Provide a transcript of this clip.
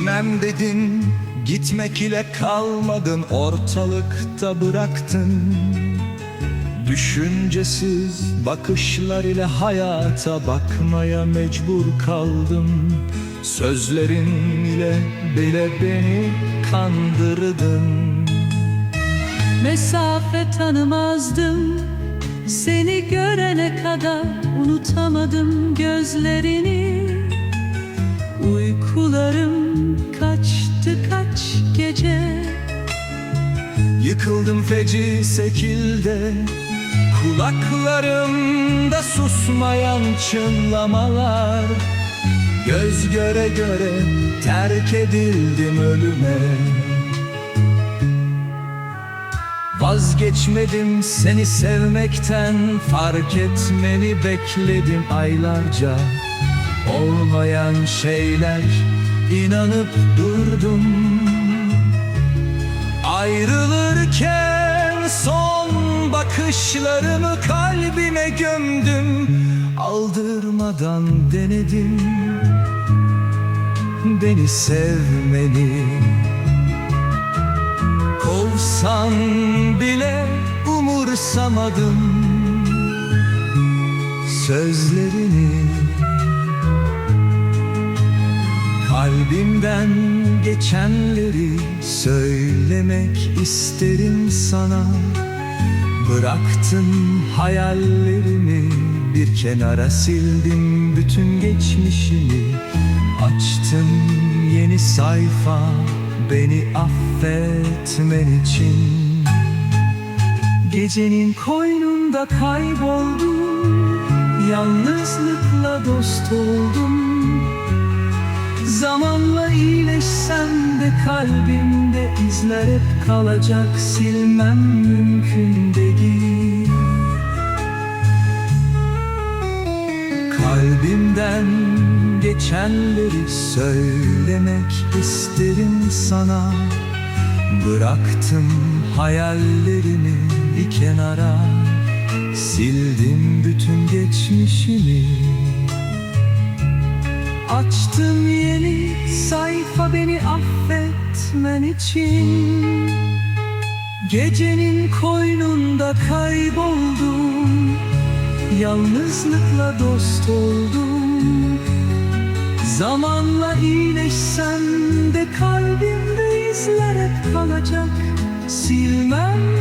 Gitmem dedin, gitmek ile kalmadın Ortalıkta bıraktın. Düşüncesiz bakışlar ile hayata bakmaya mecbur kaldım. Sözlerin ile bile beni kandırdın. Mesafe tanımazdım Seni görene kadar unutamadım gözlerini Yıkıldım feci şekilde Kulaklarımda susmayan çınlamalar. Göz göre göre terk edildim ölüme. Vazgeçmedim seni sevmekten Fark etmeni bekledim aylarca. Olmayan şeyler inanıp durdum Ayrılırken son bakışlarımı kalbime gömdüm. Aldırmadan denedim Beni sevmeni. Kovsan bile umursamadım Sözlerini Kalbimden geçenleri söylemek isterim sana. Bıraktım hayallerimi bir kenara sildim bütün geçmişimi. Açtım yeni sayfa beni affetmen için. Gecenin koynunda kayboldum Yalnızlıkla dost oldum Zamanla iyileşsem de kalbimde izler hep kalacak. Silmem mümkün değil. Kalbimden geçenleri söylemek isterim sana. Bıraktım hayallerimi bir kenara. Sildim bütün geçmişimi Açtım yeni sayfa beni affetmen için. Gecenin koynunda kayboldum Yalnızlıkla dost oldum. Zamanla iyileşsem de kalbimde izler hep kalacak. Silmem